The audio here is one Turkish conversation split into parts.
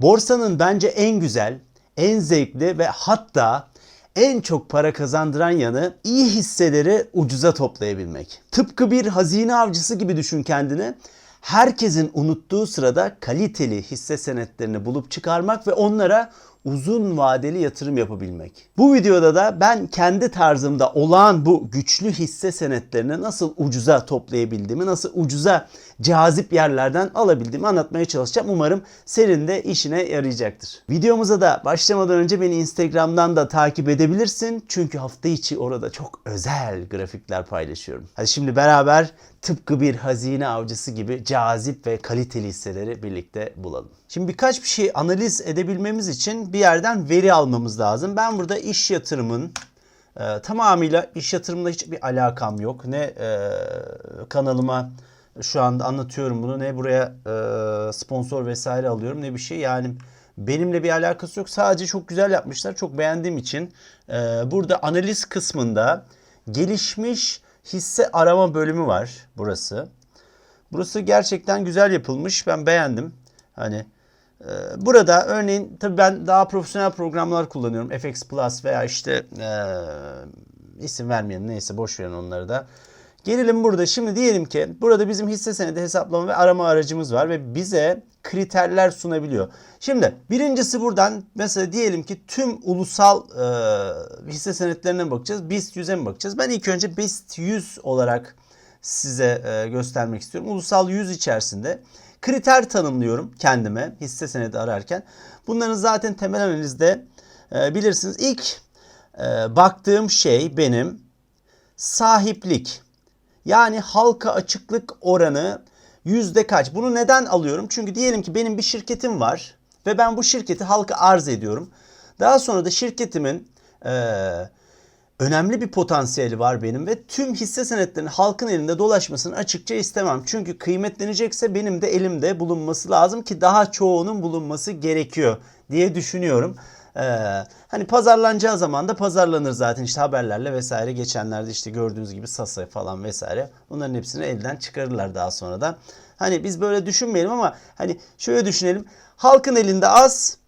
Borsanın bence en güzel, en zevkli ve hatta en çok para kazandıran yanı iyi hisseleri ucuza toplayabilmek. Tıpkı bir hazine avcısı gibi düşün kendini. Herkesin unuttuğu sırada kaliteli hisse senetlerini bulup çıkarmak ve onlara uzun vadeli yatırım yapabilmek. Bu videoda da ben kendi tarzımda olan bu güçlü hisse senetlerini nasıl ucuza toplayabildiğimi, nasıl ucuza cazip yerlerden alabildiğimi anlatmaya çalışacağım. Umarım senin de işine yarayacaktır. Videomuza da başlamadan önce beni Instagram'dan da takip edebilirsin. Çünkü hafta içi orada çok özel grafikler paylaşıyorum. Hadi şimdi beraber tıpkı bir hazine avcısı gibi cazip ve kaliteli hisseleri birlikte bulalım. Şimdi birkaç bir şey analiz edebilmemiz için bir yerden veri almamız lazım. Ben burada iş yatırımın e, tamamıyla iş yatırımla hiçbir alakam yok. Ne e, kanalıma şu anda anlatıyorum bunu ne buraya e, sponsor vesaire alıyorum ne bir şey. Yani benimle bir alakası yok. Sadece çok güzel yapmışlar. Çok beğendiğim için e, burada analiz kısmında gelişmiş hisse arama bölümü var burası. Burası gerçekten güzel yapılmış. Ben beğendim. Hani burada örneğin tabii ben daha profesyonel programlar kullanıyorum. FX Plus veya işte e, isim vermeyelim neyse boş verin onları da. Gelelim burada. Şimdi diyelim ki burada bizim hisse senedi hesaplama ve arama aracımız var ve bize kriterler sunabiliyor. Şimdi birincisi buradan mesela diyelim ki tüm ulusal e, hisse senetlerine bakacağız. BIST 100'e mi bakacağız? Ben ilk önce BIST 100 olarak size e, göstermek istiyorum. Ulusal 100 içerisinde kriter tanımlıyorum kendime hisse senedi ararken. Bunların zaten temel analizde e, bilirsiniz. İlk e, baktığım şey benim sahiplik. Yani halka açıklık oranı yüzde kaç? Bunu neden alıyorum? Çünkü diyelim ki benim bir şirketim var ve ben bu şirketi halka arz ediyorum. Daha sonra da şirketimin e, önemli bir potansiyeli var benim ve tüm hisse senetlerinin halkın elinde dolaşmasını açıkça istemem. Çünkü kıymetlenecekse benim de elimde bulunması lazım ki daha çoğunun bulunması gerekiyor diye düşünüyorum. Ee, hani pazarlanacağı zaman da pazarlanır zaten işte haberlerle vesaire geçenlerde işte gördüğünüz gibi Sasa falan vesaire bunların hepsini elden çıkarırlar daha sonradan. Hani biz böyle düşünmeyelim ama hani şöyle düşünelim halkın elinde az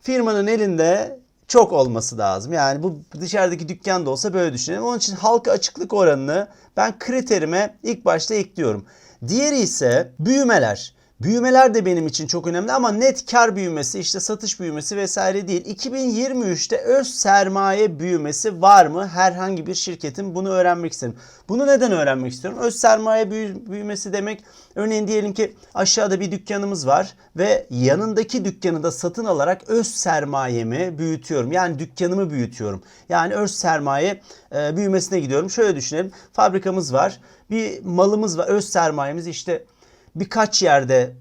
firmanın elinde çok olması lazım. Yani bu dışarıdaki dükkanda olsa böyle düşünelim. Onun için halka açıklık oranını ben kriterime ilk başta ekliyorum. Diğeri ise büyümeler. Büyümeler de benim için çok önemli ama net kar büyümesi, işte satış büyümesi vesaire değil. 2023'te öz sermaye büyümesi var mı herhangi bir şirketin? Bunu öğrenmek isterim. Bunu neden öğrenmek istiyorum? Öz sermaye büyümesi demek örneğin diyelim ki aşağıda bir dükkanımız var ve yanındaki dükkanı da satın alarak öz sermayemi büyütüyorum. Yani dükkanımı büyütüyorum. Yani öz sermaye e, büyümesine gidiyorum. Şöyle düşünelim. Fabrikamız var. Bir malımız var. Öz sermayemiz işte birkaç yerde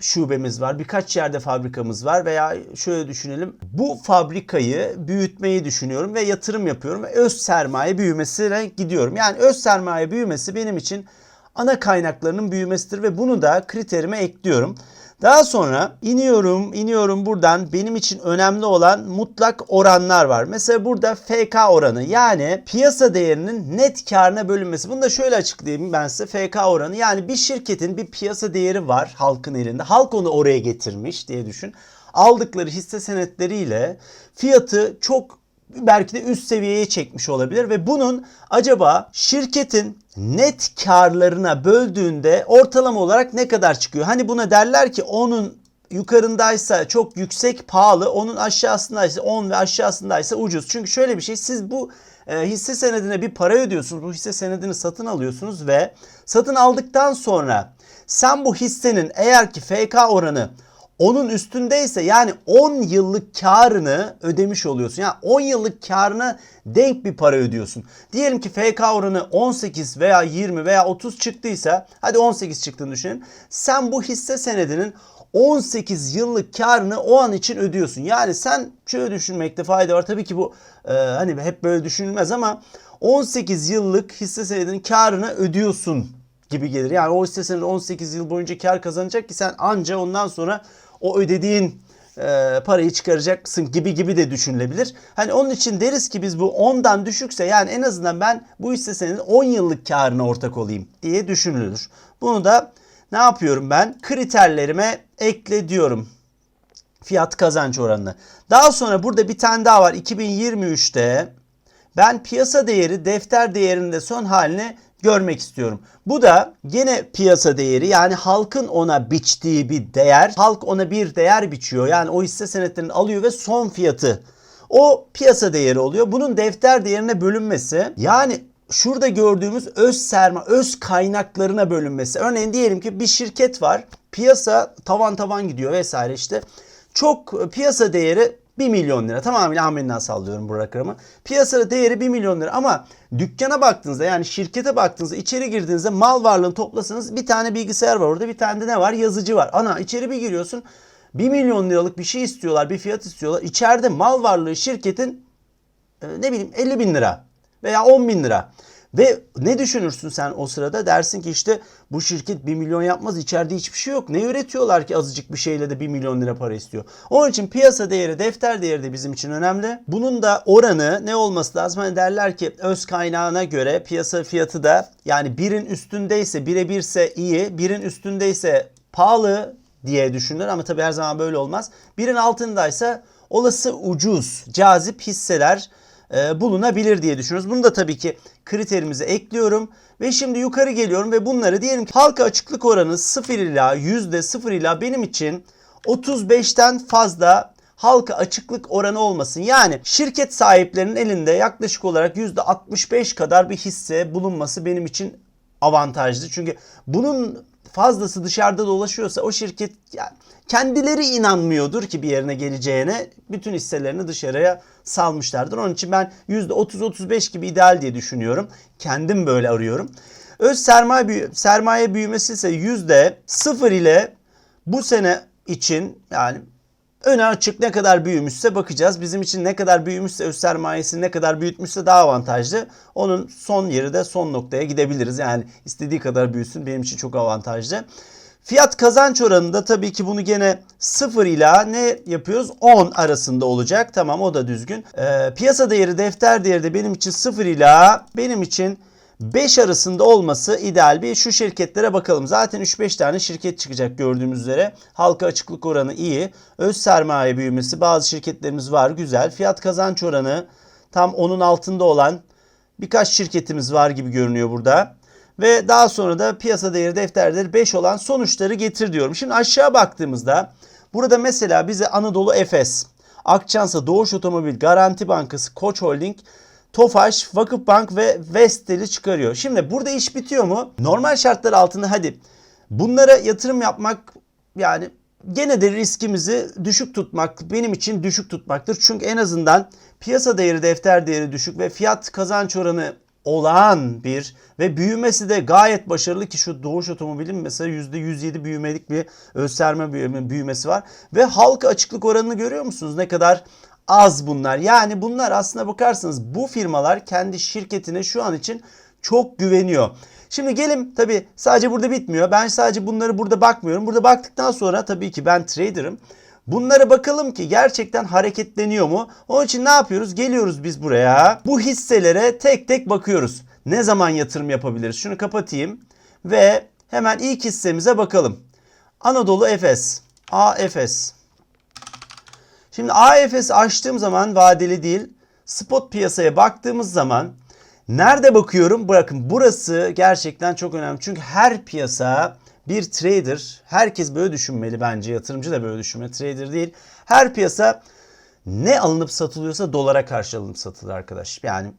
şubemiz var, birkaç yerde fabrikamız var veya şöyle düşünelim. Bu fabrikayı büyütmeyi düşünüyorum ve yatırım yapıyorum ve öz sermaye büyümesine gidiyorum. Yani öz sermaye büyümesi benim için ana kaynaklarının büyümesidir ve bunu da kriterime ekliyorum. Daha sonra iniyorum, iniyorum buradan benim için önemli olan mutlak oranlar var. Mesela burada FK oranı yani piyasa değerinin net karına bölünmesi. Bunu da şöyle açıklayayım ben size FK oranı. Yani bir şirketin bir piyasa değeri var halkın elinde. Halk onu oraya getirmiş diye düşün. Aldıkları hisse senetleriyle fiyatı çok belki de üst seviyeye çekmiş olabilir ve bunun acaba şirketin net karlarına böldüğünde ortalama olarak ne kadar çıkıyor? Hani buna derler ki onun yukarındaysa çok yüksek pahalı, onun aşağısındaysa 10 ve aşağısındaysa ucuz. Çünkü şöyle bir şey siz bu e, hisse senedine bir para ödüyorsunuz. Bu hisse senedini satın alıyorsunuz ve satın aldıktan sonra sen bu hissenin eğer ki FK oranı onun üstündeyse yani 10 yıllık karını ödemiş oluyorsun. Yani 10 yıllık karına denk bir para ödüyorsun. Diyelim ki FK oranı 18 veya 20 veya 30 çıktıysa hadi 18 çıktığını düşünelim. Sen bu hisse senedinin 18 yıllık karını o an için ödüyorsun. Yani sen şöyle düşünmekte fayda var. Tabii ki bu e, hani hep böyle düşünülmez ama 18 yıllık hisse senedinin karını ödüyorsun gibi gelir. Yani o hisse senedi 18 yıl boyunca kar kazanacak ki sen anca ondan sonra o ödediğin e, parayı çıkaracaksın gibi gibi de düşünülebilir. Hani onun için deriz ki biz bu 10'dan düşükse yani en azından ben bu hisse senedinin 10 yıllık karına ortak olayım diye düşünülür. Bunu da ne yapıyorum ben? Kriterlerime ekle diyorum. Fiyat kazanç oranını. Daha sonra burada bir tane daha var 2023'te. Ben piyasa değeri defter değerinde son halini görmek istiyorum. Bu da gene piyasa değeri yani halkın ona biçtiği bir değer. Halk ona bir değer biçiyor. Yani o hisse senetlerini alıyor ve son fiyatı. O piyasa değeri oluyor. Bunun defter değerine bölünmesi yani şurada gördüğümüz öz sermaye, öz kaynaklarına bölünmesi. Örneğin diyelim ki bir şirket var. Piyasa tavan tavan gidiyor vesaire işte. Çok piyasa değeri 1 milyon lira. Tamamen amenna sallıyorum bu rakamı. Piyasa değeri 1 milyon lira ama dükkana baktığınızda yani şirkete baktığınızda içeri girdiğinizde mal varlığını toplasanız bir tane bilgisayar var orada bir tane de ne var yazıcı var. Ana içeri bir giriyorsun 1 milyon liralık bir şey istiyorlar bir fiyat istiyorlar. İçeride mal varlığı şirketin e, ne bileyim 50 bin lira veya 10 bin lira. Ve ne düşünürsün sen o sırada? Dersin ki işte bu şirket 1 milyon yapmaz. içeride hiçbir şey yok. Ne üretiyorlar ki azıcık bir şeyle de 1 milyon lira para istiyor. Onun için piyasa değeri, defter değeri de bizim için önemli. Bunun da oranı ne olması lazım? Hani derler ki öz kaynağına göre piyasa fiyatı da yani birin üstündeyse, bire birse iyi, birin üstündeyse pahalı diye düşünülür ama tabii her zaman böyle olmaz. Birin altındaysa olası ucuz, cazip hisseler e, bulunabilir diye düşünüyoruz. Bunu da tabii ki kriterimize ekliyorum. Ve şimdi yukarı geliyorum ve bunları diyelim ki halka açıklık oranı 0 ila %0 ila benim için 35'ten fazla halka açıklık oranı olmasın. Yani şirket sahiplerinin elinde yaklaşık olarak %65 kadar bir hisse bulunması benim için avantajlı. Çünkü bunun fazlası dışarıda dolaşıyorsa o şirket yani kendileri inanmıyordur ki bir yerine geleceğine bütün hisselerini dışarıya salmışlardır. Onun için ben %30-35 gibi ideal diye düşünüyorum. Kendim böyle arıyorum. Öz sermaye, büyü sermaye büyümesi ise %0 ile bu sene için yani öne açık ne kadar büyümüşse bakacağız. Bizim için ne kadar büyümüşse öz sermayesi ne kadar büyütmüşse daha avantajlı. Onun son yeri de son noktaya gidebiliriz. Yani istediği kadar büyüsün benim için çok avantajlı. Fiyat kazanç oranında tabii ki bunu gene 0 ila ne yapıyoruz? 10 arasında olacak. Tamam o da düzgün. Ee, piyasa değeri defter değeri de benim için 0 ila benim için 5 arasında olması ideal bir şu şirketlere bakalım. Zaten 3-5 tane şirket çıkacak gördüğümüz üzere. Halka açıklık oranı iyi. Öz sermaye büyümesi bazı şirketlerimiz var güzel. Fiyat kazanç oranı tam onun altında olan birkaç şirketimiz var gibi görünüyor burada. Ve daha sonra da piyasa değeri defter değeri 5 olan sonuçları getir diyorum. Şimdi aşağı baktığımızda burada mesela bize Anadolu Efes, Akçansa, Doğuş Otomobil, Garanti Bankası, Koç Holding, Tofaş, Vakıfbank ve Vestel'i çıkarıyor. Şimdi burada iş bitiyor mu? Normal şartlar altında hadi bunlara yatırım yapmak yani gene de riskimizi düşük tutmak benim için düşük tutmaktır. Çünkü en azından piyasa değeri, defter değeri düşük ve fiyat kazanç oranı olağan bir ve büyümesi de gayet başarılı ki şu Doğuş Otomobil'in mesela %107 büyümelik bir gösterme büyümesi var. Ve halka açıklık oranını görüyor musunuz? Ne kadar az bunlar. Yani bunlar aslına bakarsanız bu firmalar kendi şirketine şu an için çok güveniyor. Şimdi gelin tabi sadece burada bitmiyor. Ben sadece bunları burada bakmıyorum. Burada baktıktan sonra tabii ki ben trader'ım. Bunlara bakalım ki gerçekten hareketleniyor mu? Onun için ne yapıyoruz? Geliyoruz biz buraya. Bu hisselere tek tek bakıyoruz. Ne zaman yatırım yapabiliriz? Şunu kapatayım ve hemen ilk hissemize bakalım. Anadolu Efes. AFS. Şimdi AFS açtığım zaman vadeli değil, spot piyasaya baktığımız zaman nerede bakıyorum? Bakın burası gerçekten çok önemli. Çünkü her piyasa bir trader, herkes böyle düşünmeli bence. Yatırımcı da böyle düşünmeli. Trader değil. Her piyasa ne alınıp satılıyorsa dolara karşı alınıp satılır arkadaş. Yani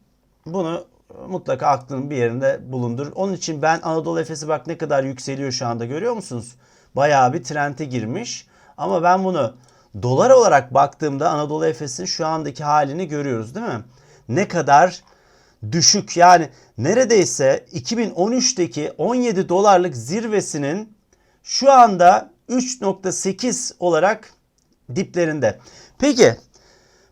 bunu mutlaka aklının bir yerinde bulundur. Onun için ben Anadolu Efes'i bak ne kadar yükseliyor şu anda görüyor musunuz? Bayağı bir trende girmiş. Ama ben bunu dolar olarak baktığımda Anadolu Efes'in şu andaki halini görüyoruz değil mi? Ne kadar düşük yani neredeyse 2013'teki 17 dolarlık zirvesinin şu anda 3.8 olarak diplerinde. Peki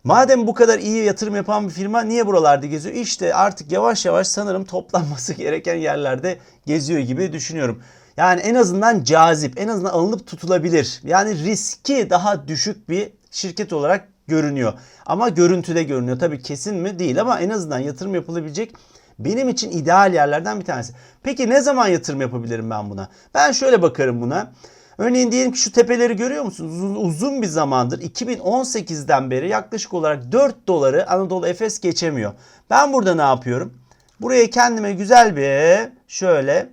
madem bu kadar iyi yatırım yapan bir firma niye buralarda geziyor? İşte artık yavaş yavaş sanırım toplanması gereken yerlerde geziyor gibi düşünüyorum. Yani en azından cazip, en azından alınıp tutulabilir. Yani riski daha düşük bir şirket olarak görünüyor. Ama görüntüde görünüyor. Tabii kesin mi? Değil ama en azından yatırım yapılabilecek benim için ideal yerlerden bir tanesi. Peki ne zaman yatırım yapabilirim ben buna? Ben şöyle bakarım buna. Örneğin diyelim ki şu tepeleri görüyor musunuz? Uzun, uzun bir zamandır 2018'den beri yaklaşık olarak 4 doları Anadolu Efes geçemiyor. Ben burada ne yapıyorum? Buraya kendime güzel bir şöyle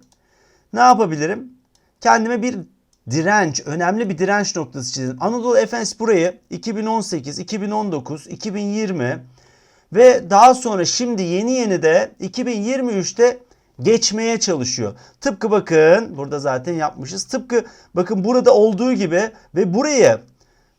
ne yapabilirim? Kendime bir direnç, önemli bir direnç noktası çizdim. Anadolu Efes burayı 2018, 2019, 2020 ve daha sonra şimdi yeni yeni de 2023'te geçmeye çalışıyor. Tıpkı bakın burada zaten yapmışız. Tıpkı bakın burada olduğu gibi ve burayı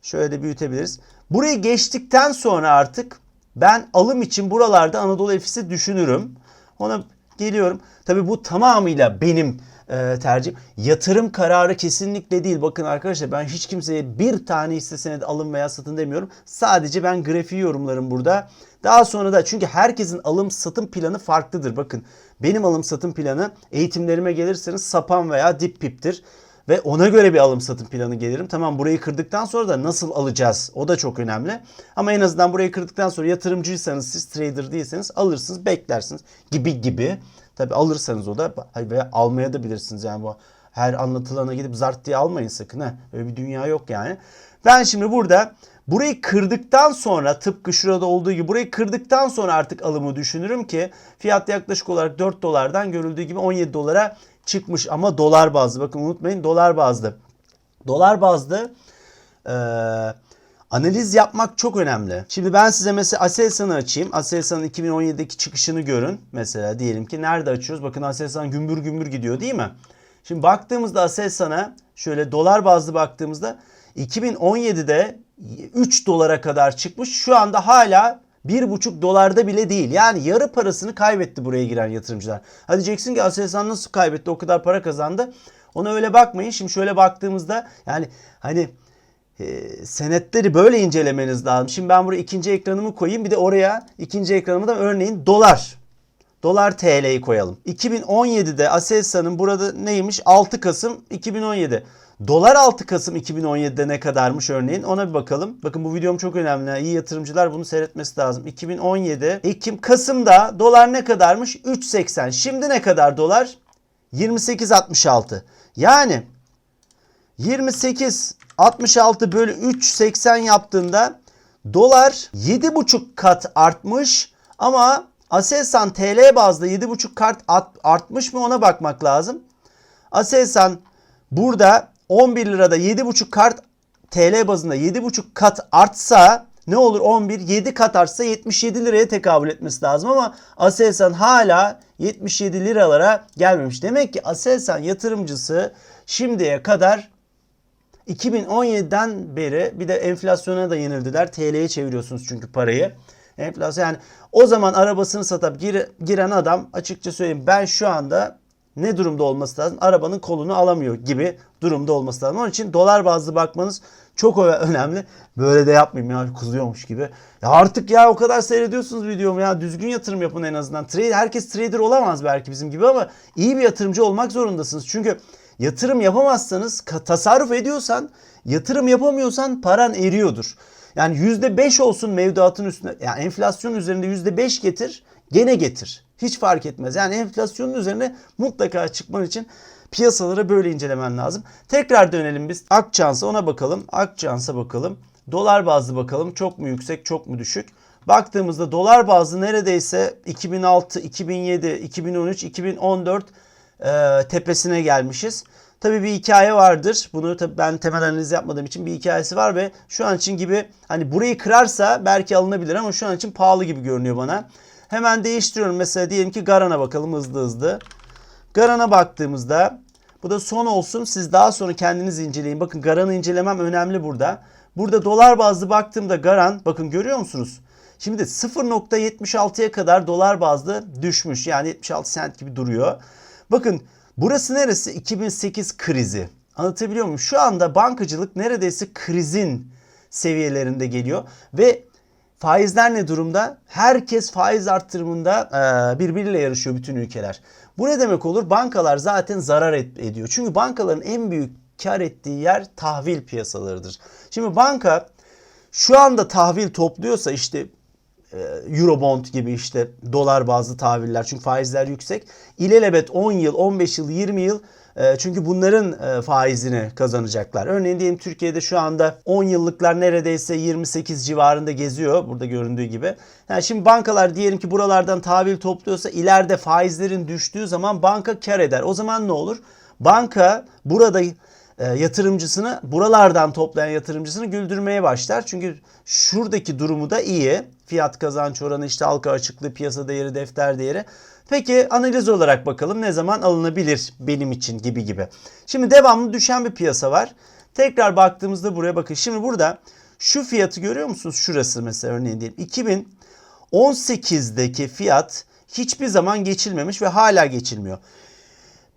şöyle de büyütebiliriz. Burayı geçtikten sonra artık ben alım için buralarda Anadolu Efes'i düşünürüm. Ona geliyorum. Tabi bu tamamıyla benim e, tercihim. Yatırım kararı kesinlikle değil. Bakın arkadaşlar ben hiç kimseye bir tane hisse senedi alın veya satın demiyorum. Sadece ben grafiği yorumlarım burada. Daha sonra da çünkü herkesin alım satım planı farklıdır. Bakın benim alım satım planı eğitimlerime gelirseniz sapan veya dip piptir. Ve ona göre bir alım satım planı gelirim. Tamam burayı kırdıktan sonra da nasıl alacağız? O da çok önemli. Ama en azından burayı kırdıktan sonra yatırımcıysanız siz trader değilseniz alırsınız beklersiniz gibi gibi. Tabi alırsanız o da veya almaya da bilirsiniz yani bu her anlatılana gidip zart diye almayın sakın ha. Öyle bir dünya yok yani. Ben şimdi burada burayı kırdıktan sonra tıpkı şurada olduğu gibi burayı kırdıktan sonra artık alımı düşünürüm ki fiyat yaklaşık olarak 4 dolardan görüldüğü gibi 17 dolara çıkmış ama dolar bazlı. Bakın unutmayın dolar bazlı. Dolar bazlı eee analiz yapmak çok önemli. Şimdi ben size mesela Aselsan'ı açayım. Aselsan'ın 2017'deki çıkışını görün. Mesela diyelim ki nerede açıyoruz? Bakın Aselsan gümbür gümbür gidiyor değil mi? Şimdi baktığımızda Aselsan'a şöyle dolar bazlı baktığımızda 2017'de 3 dolara kadar çıkmış. Şu anda hala 1,5 dolarda bile değil. Yani yarı parasını kaybetti buraya giren yatırımcılar. Hadi diyeceksin ki Aselsan nasıl kaybetti o kadar para kazandı. Ona öyle bakmayın. Şimdi şöyle baktığımızda yani hani e, senetleri böyle incelemeniz lazım. Şimdi ben buraya ikinci ekranımı koyayım. Bir de oraya ikinci ekranımı da örneğin dolar. Dolar TL'yi koyalım. 2017'de Aselsan'ın burada neymiş? 6 Kasım 2017. Dolar 6 Kasım 2017'de ne kadarmış örneğin ona bir bakalım. Bakın bu videom çok önemli. İyi yatırımcılar bunu seyretmesi lazım. 2017 Ekim Kasım'da dolar ne kadarmış? 3.80. Şimdi ne kadar dolar? 28.66. Yani 28 66 bölü 3.80 yaptığında dolar 7,5 kat artmış ama Aselsan TL bazda 7,5 kat artmış mı ona bakmak lazım. Aselsan burada 11 lirada 7,5 kat TL bazında 7,5 kat artsa ne olur 11 7 kat artsa 77 liraya tekabül etmesi lazım ama Aselsan hala 77 liralara gelmemiş. Demek ki Aselsan yatırımcısı şimdiye kadar 2017'den beri bir de enflasyona da yenildiler. TL'ye çeviriyorsunuz çünkü parayı. Enflasyon yani o zaman arabasını satıp gir, giren adam açıkça söyleyeyim ben şu anda ne durumda olması lazım? Arabanın kolunu alamıyor gibi durumda olması lazım. Onun için dolar bazlı bakmanız çok önemli. Böyle de yapmayayım ya kızıyormuş gibi. Ya artık ya o kadar seyrediyorsunuz videomu ya düzgün yatırım yapın en azından. Trade, herkes trader olamaz belki bizim gibi ama iyi bir yatırımcı olmak zorundasınız. Çünkü yatırım yapamazsanız tasarruf ediyorsan yatırım yapamıyorsan paran eriyordur. Yani %5 olsun mevduatın üstüne yani enflasyon üzerinde %5 getir gene getir. Hiç fark etmez. Yani enflasyonun üzerine mutlaka çıkman için piyasaları böyle incelemen lazım. Tekrar dönelim biz Akçans'a ona bakalım. Akçans'a bakalım. Dolar bazlı bakalım. Çok mu yüksek çok mu düşük? Baktığımızda dolar bazlı neredeyse 2006, 2007, 2013, 2014 e, tepesine gelmişiz. Tabii bir hikaye vardır. Bunu tabii ben temel analiz yapmadığım için bir hikayesi var ve şu an için gibi hani burayı kırarsa belki alınabilir ama şu an için pahalı gibi görünüyor bana. Hemen değiştiriyorum. Mesela diyelim ki Garan'a bakalım hızlı hızlı. Garan'a baktığımızda bu da son olsun. Siz daha sonra kendiniz inceleyin. Bakın Garan'ı incelemem önemli burada. Burada dolar bazlı baktığımda Garan bakın görüyor musunuz? Şimdi 0.76'ya kadar dolar bazlı düşmüş. Yani 76 sent gibi duruyor. Bakın burası neresi? 2008 krizi. Anlatabiliyor muyum? Şu anda bankacılık neredeyse krizin seviyelerinde geliyor ve Faizler ne durumda? Herkes faiz arttırımında birbiriyle yarışıyor bütün ülkeler. Bu ne demek olur? Bankalar zaten zarar ediyor. Çünkü bankaların en büyük kar ettiği yer tahvil piyasalarıdır. Şimdi banka şu anda tahvil topluyorsa işte Eurobond gibi işte dolar bazlı tahviller çünkü faizler yüksek. İlelebet 10 yıl, 15 yıl, 20 yıl E, çünkü bunların e, faizini kazanacaklar. Örneğin diyelim Türkiye'de şu anda 10 yıllıklar neredeyse 28 civarında geziyor. Burada göründüğü gibi. Yani şimdi bankalar diyelim ki buralardan tahvil topluyorsa ileride faizlerin düştüğü zaman banka kar eder. O zaman ne olur? Banka burada e, yatırımcısını buralardan toplayan yatırımcısını güldürmeye başlar. Çünkü şuradaki durumu da iyi. Fiyat kazanç oranı işte halka açıklığı, piyasa değeri, defter değeri. Peki analiz olarak bakalım ne zaman alınabilir benim için gibi gibi. Şimdi devamlı düşen bir piyasa var. Tekrar baktığımızda buraya bakın. Şimdi burada şu fiyatı görüyor musunuz? Şurası mesela örneğin diyelim. 2018'deki fiyat hiçbir zaman geçilmemiş ve hala geçilmiyor.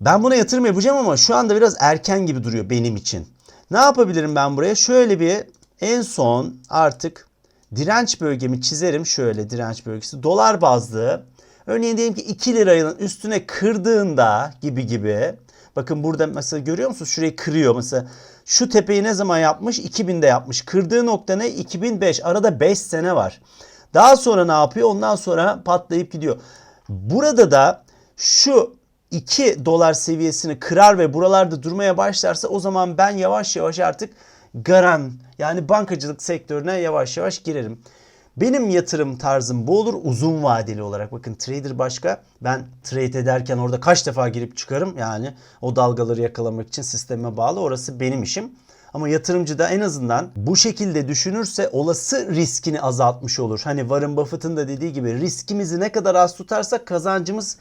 Ben buna yatırım yapacağım ama şu anda biraz erken gibi duruyor benim için. Ne yapabilirim ben buraya? Şöyle bir en son artık direnç bölgemi çizerim. Şöyle direnç bölgesi dolar bazlı. Örneğin diyelim ki 2 liranın üstüne kırdığında gibi gibi. Bakın burada mesela görüyor musunuz? Şurayı kırıyor. Mesela şu tepeyi ne zaman yapmış? 2000'de yapmış. Kırdığı nokta ne? 2005. Arada 5 sene var. Daha sonra ne yapıyor? Ondan sonra patlayıp gidiyor. Burada da şu 2 dolar seviyesini kırar ve buralarda durmaya başlarsa o zaman ben yavaş yavaş artık garan yani bankacılık sektörüne yavaş yavaş girerim. Benim yatırım tarzım bu olur uzun vadeli olarak. Bakın trader başka. Ben trade ederken orada kaç defa girip çıkarım. Yani o dalgaları yakalamak için sisteme bağlı. Orası benim işim. Ama yatırımcı da en azından bu şekilde düşünürse olası riskini azaltmış olur. Hani Warren Buffett'ın da dediği gibi riskimizi ne kadar az tutarsak kazancımız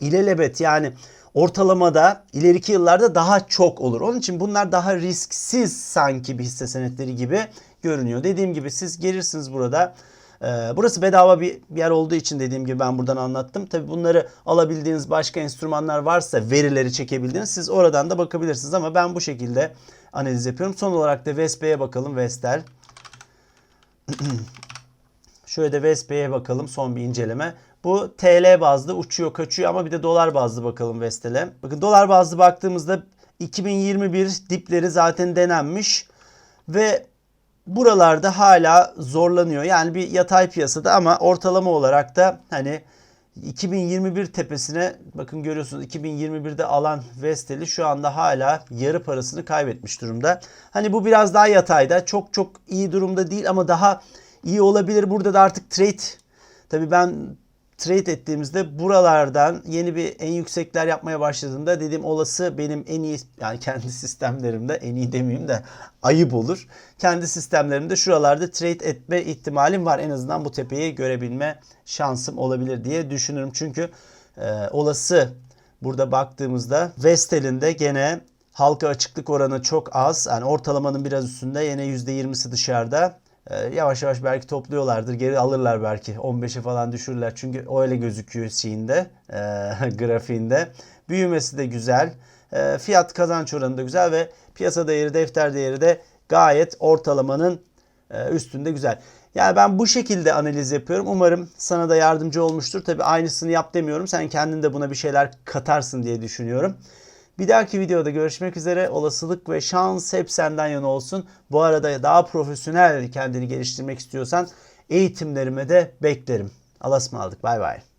ilelebet yani ortalamada ileriki yıllarda daha çok olur. Onun için bunlar daha risksiz sanki bir hisse senetleri gibi görünüyor. Dediğim gibi siz gelirsiniz burada. Ee, burası bedava bir yer olduğu için dediğim gibi ben buradan anlattım. Tabi bunları alabildiğiniz başka enstrümanlar varsa verileri çekebildiğiniz siz oradan da bakabilirsiniz. Ama ben bu şekilde analiz yapıyorum. Son olarak da Vespe'ye bakalım. Vestel. Şöyle de Vespe'ye bakalım son bir inceleme. Bu TL bazlı uçuyor kaçıyor ama bir de dolar bazlı bakalım Vestel'e. Bakın dolar bazlı baktığımızda 2021 dipleri zaten denenmiş ve buralarda hala zorlanıyor. Yani bir yatay piyasada ama ortalama olarak da hani 2021 tepesine bakın görüyorsunuz 2021'de alan Vestel'i şu anda hala yarı parasını kaybetmiş durumda. Hani bu biraz daha yatayda. Çok çok iyi durumda değil ama daha iyi olabilir. Burada da artık trade tabii ben trade ettiğimizde buralardan yeni bir en yüksekler yapmaya başladığımda dedim olası benim en iyi yani kendi sistemlerimde en iyi demeyeyim de ayıp olur. Kendi sistemlerimde şuralarda trade etme ihtimalim var. En azından bu tepeyi görebilme şansım olabilir diye düşünürüm. Çünkü e, olası burada baktığımızda Vestel'in de gene halka açıklık oranı çok az. Yani ortalamanın biraz üstünde yine %20'si dışarıda. Ee, yavaş yavaş belki topluyorlardır. Geri alırlar belki. 15'e falan düşürürler. Çünkü öyle gözüküyor şeyinde, e, grafiğinde. Büyümesi de güzel. E, fiyat kazanç oranı da güzel ve piyasa değeri, defter değeri de gayet ortalamanın e, üstünde güzel. Yani ben bu şekilde analiz yapıyorum. Umarım sana da yardımcı olmuştur. Tabii aynısını yap demiyorum. Sen kendin de buna bir şeyler katarsın diye düşünüyorum. Bir dahaki videoda görüşmek üzere. Olasılık ve şans hep senden yana olsun. Bu arada daha profesyonel kendini geliştirmek istiyorsan eğitimlerime de beklerim. Alasma aldık. Bay bay.